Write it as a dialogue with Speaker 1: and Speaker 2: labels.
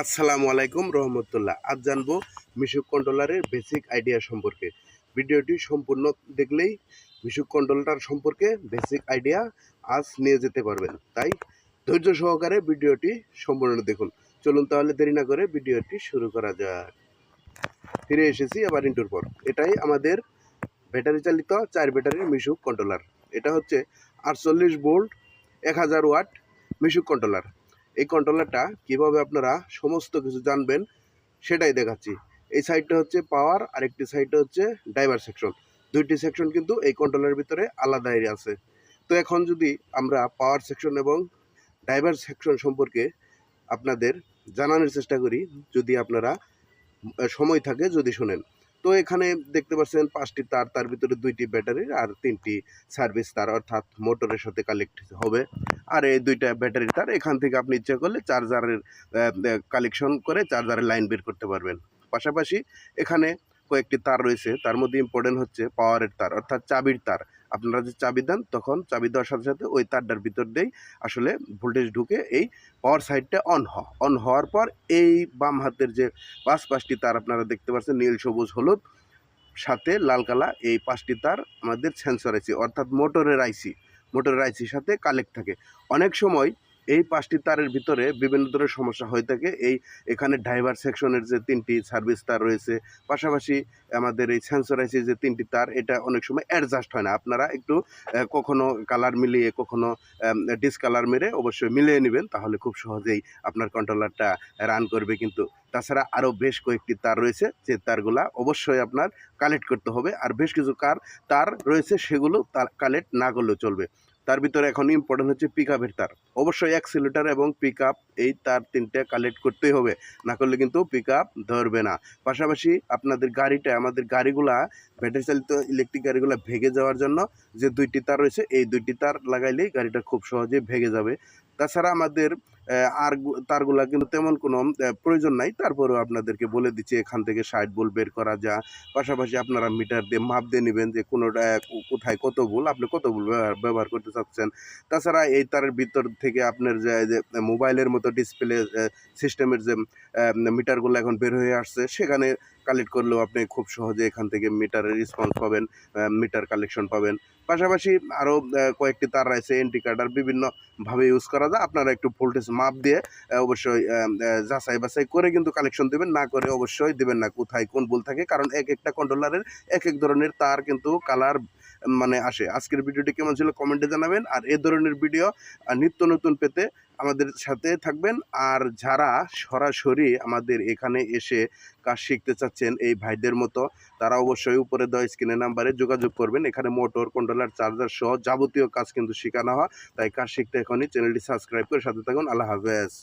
Speaker 1: আসসালামু আলাইকুম রহমতুল্লাহ। আজ জানব মিশুক কন্ট্রোলারের বেসিক আইডিয়া সম্পর্কে। ভিডিওটি সম্পূর্ণ দেখলেই মিশুক কন্ট্রোলার সম্পর্কে বেসিক আইডিয়া আজ নিয়ে যেতে পারবেন। তাই ধৈর্য সহকারে ভিডিওটি সম্পূর্ণ দেখুন। চলুন তাহলে দেরি না করে ভিডিওটি শুরু করা যাক। ফিরে এসেছি আবার ইন্টুর পর। এটাই আমাদের ব্যাটারি চালিত চার ব্যাটারির মিশুক কন্ট্রোলার। এটা হচ্ছে আটচল্লিশ ভোল্ট, এক হাজার ওয়াট মিশুক কন্ট্রোলার। এই কন্ট্রোলারটা কীভাবে আপনারা সমস্ত কিছু জানবেন সেটাই দেখাচ্ছি। এই সাইডটা হচ্ছে পাওয়ার আর একটি সাইডটা হচ্ছে ড্রাইভার সেকশন দুইটি সেকশন কিন্তু এই কন্ট্রোলারের ভিতরে আলাদাই আছে। তো এখন যদি আমরা পাওয়ার সেকশন এবং ড্রাইভার সেকশন সম্পর্কে আপনাদের জানানোর চেষ্টা করি, যদি আপনারা সময় থাকে যদি শোনেন। তো এখানে দেখতে পাচ্ছেন পাঁচটি তার তার ভিতরে দুইটি ব্যাটারির আর তিনটি সার্ভিস তার, অর্থাৎ মোটরের সাথে কালেক্ট হবে। আর এই দুইটা ব্যাটারির তার, এখান থেকে আপনি ইচ্ছা করলে চার্জারের কালেকশন করে চার্জারের লাইন বের করতে পারবেন। পাশাপাশি এখানে কয়েকটি তার রয়েছে, তার মধ্যে ইম্পর্টেন্ট হচ্ছে পাওয়ারের তার, অর্থাৎ চাবির তার। আপনারা যে চাবি দেন, তখন চাবি দেওয়ার সাথে সাথে ওই তারটার ভিতর দিয়েই আসলে ভোল্টেজ ঢুকে এই পাওয়ার সাইডটা অন হ অন হওয়ার পর এই বাম হাতের যে পাঁচ পাঁচটি তার আপনারা দেখতে পাচ্ছেন, নীল, সবুজ, হলুদ, সাথে লাল, কালা এই পাঁচটি তার আমাদের সেন্সর আইসি অর্থাৎ মোটরের আইসি মোটরের আইসির সাথে কালেক্ট থাকে। অনেক সময় এই পাঁচটি তারের ভিতরে বিভিন্ন ধরনের সমস্যা হয়ে থাকে। এই এখানে ড্রাইভার সেকশনের যে তিনটি সার্ভিস তার রয়েছে, পাশাপাশি আমাদের এই সেন্সর আইসি যে তিনটি তার, এটা অনেক সময় অ্যাডজাস্ট হয় না। আপনারা একটু কখনো কালার মিলিয়ে, কখনো ডিসকালার মেরে অবশ্যই মিলিয়ে নেবেন, তাহলে খুব সহজেই আপনার কন্ট্রোলারটা রান করবে কিন্তু। তাছাড়া আরও বেশ কয়েকটি তার রয়েছে, যে তারগুলা অবশ্যই আপনার কালেক্ট করতে হবে। আর বেশ কিছু কার, তার রয়েছে, সেগুলো তার কালেক্ট না করলেও চলবে। তার ভিতরে এখন ইম্পর্টেন্ট হচ্ছে পিক আপের তার। অবশ্যই অ্যাক্সিলেটার এবং পিক আপ এই তার তিনটে কালেক্ট করতেই হবে। না করলে কিন্তু পিক আপ ধরবে না। পাশাপাশি আপনাদের গাড়িটা, আমাদের গাড়িগুলা ব্যাটারি চালিত ইলেকট্রিক গাড়িগুলা ভেঙে যাওয়ার জন্য যে দুইটি তার রয়েছে, এই দুইটি তার লাগাইলেই গাড়িটা খুব সহজে ভেঙে যাবে। তাছাড়া আমাদের আর তারগুলা কিন্তু তেমন কোনো প্রয়োজন নাই। তারপরেও আপনাদেরকে বলে দিচ্ছি, এখান থেকে ষাট বল বের করা যা। পাশাপাশি আপনারা মিটার দিয়ে মাপ দিয়ে নেবেন যে কোনোটা কোথায় কত ভুল আপনি কত ভুল ব্যবহার করতে চাচ্ছেন। তাছাড়া এই তারের ভিতর থেকে আপনার যে মোবাইলের মতো ডিসপ্লে সিস্টেমের যে মিটারগুলো এখন বের হয়ে আসছে, সেখানে কালেক্ট করলেও আপনি খুব সহজে এখান থেকে মিটারের রেসপন্স পাবেন মিটার কালেকশন পাবেন। পাশাপাশি আরও কয়েকটি তার রয়েছে এন্ট্রি কার্ডার বিভিন্নভাবে ইউজ করা যায়। আপনারা একটু ভোল্টেজ মাপ দিয়ে অবশ্যই যাচাই বাছাই করে কিন্তু কালেকশন দেবেন। না করে অবশ্যই দেবেন না, কোথায় কোন ভুল থাকে। কারণ এক একটা কন্ট্রোলারের এক এক ধরনের তার কিন্তু কালার মানে আসে। আজকের ভিডিওটি কেমন ছিল কমেন্টে জানাবেন। আর এ ধরনের ভিডিও নিত্য নতুন পেতে আমাদের সাথে থাকবেন। আর যারা সরাসরি আমাদের এখানে এসে কাজ শিখতে চাচ্ছেন এই ভাইদের মতো, তারা অবশ্যই উপরে দেওয়া স্ক্রিনের নাম্বারে যোগাযোগ করবেন। এখানে মোটর কন্ট্রোলার চার্জার সহ যাবতীয় কাজ কিন্তু শেখানো হয়। তাই কাজ শিখতে এখনই চ্যানেলটি সাবস্ক্রাইব করে সাথে থাকুন। আল্লাহ হাফেজ।